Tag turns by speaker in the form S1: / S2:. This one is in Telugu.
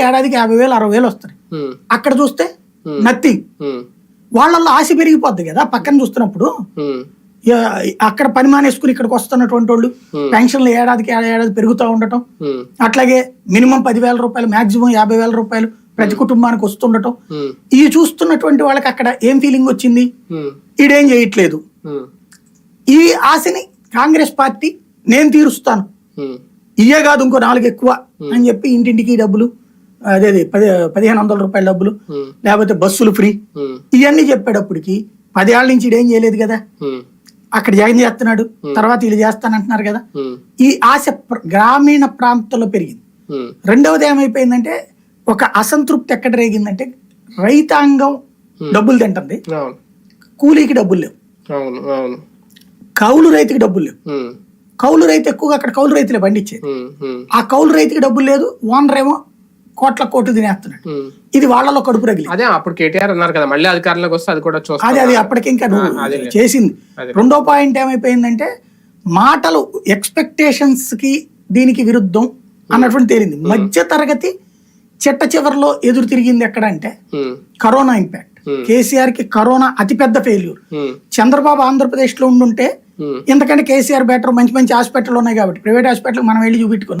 S1: ఏడాదికి యాభై వేలు అరవై వేలు వస్తాయి అక్కడ చూస్తే నథింగ్ వాళ్ళల్లో ఆశ పెరిగిపోద్ది కదా పక్కన చూస్తున్నప్పుడు. అక్కడ పని మానేసుకుని ఇక్కడికి వస్తున్నటువంటి వాళ్ళు పెన్షన్లు ఏడాదికి ఏడాది పెరుగుతూ ఉండటం. అట్లాగే మినిమం పదివేల రూపాయలు మాక్సిమం యాభై వేల రూపాయలు ప్రతి కుటుంబానికి వస్తుండటం. ఇవి చూస్తున్నటువంటి వాళ్ళకి అక్కడ ఏం ఫీలింగ్ వచ్చింది? ఈడేం చేయట్లేదు. ఈ ఆశని కాంగ్రెస్ పార్టీ నేను తీరుస్తాను.
S2: ఉమ్,
S1: ఇయే కాదు ఇంకో నాలుగు ఎక్కువ అని చెప్పి ఇంటింటికి డబ్బులు అదే అదే పది పదిహేను వందల రూపాయల డబ్బులు లేకపోతే బస్సులు ఫ్రీ. ఇవన్నీ చెప్పేటప్పటికి పదేళ్ళ నుంచి ఇడేం చేయలేదు కదా. అక్కడ జగన్ చేస్తున్నాడు తర్వాత వీళ్ళు చేస్తానంటున్నారు కదా. ఈ ఆశ గ్రామీణ ప్రాంతంలో పెరిగింది. రెండవది ఏమైపోయిందంటే ఒక అసంతృప్తి ఎక్కడ రేగిందంటే రైతాంగం డబ్బులు తింటుంది. కూలీకి డబ్బులు లేవు. కౌలు రైతుకి డబ్బులు లేవు. కౌలు రైతు ఎక్కువగా అక్కడ కౌలు రైతులే పండించేది. ఆ కౌలు రైతుకి డబ్బులు లేదు ఓనర్ ఏమో కోట్ల కోట్లు తినేస్తున్నాడు. ఇది వాళ్ళలో కడుపు రగిలి.
S2: అదే అప్పుడు కేటీఆర్ అన్నారు కదా మళ్ళీ అధికారంలోకి వస్తే అది కూడా చూస్తాం.
S1: అది అది అప్పటికి ఇంకా. చేసింది. రెండో పాయింట్ ఏమైపోయిందంటే మాటలు ఎక్స్పెక్టేషన్స్కి దీనికి విరుద్ధం అన్నటువంటి తేలింది. మధ్య తరగతి చిట్ట చివరిలో ఎదురు తిరిగింది ఎక్కడ అంటే కరోనా ఇంపాక్ట్. కేసీఆర్కి కరోనా అతిపెద్ద ఫెయిల్యూర్ చంద్రబాబు ఆంధ్రప్రదేశ్లో ఉండుంటే. ఎందుకంటే కేసీఆర్ బెటర్ మంచి మంచి హాస్పిటల్ ఉన్నాయి కాబట్టి ప్రైవేట్ హాస్పిటల్ మనం వెళ్ళి చూపెట్టుకున్నాం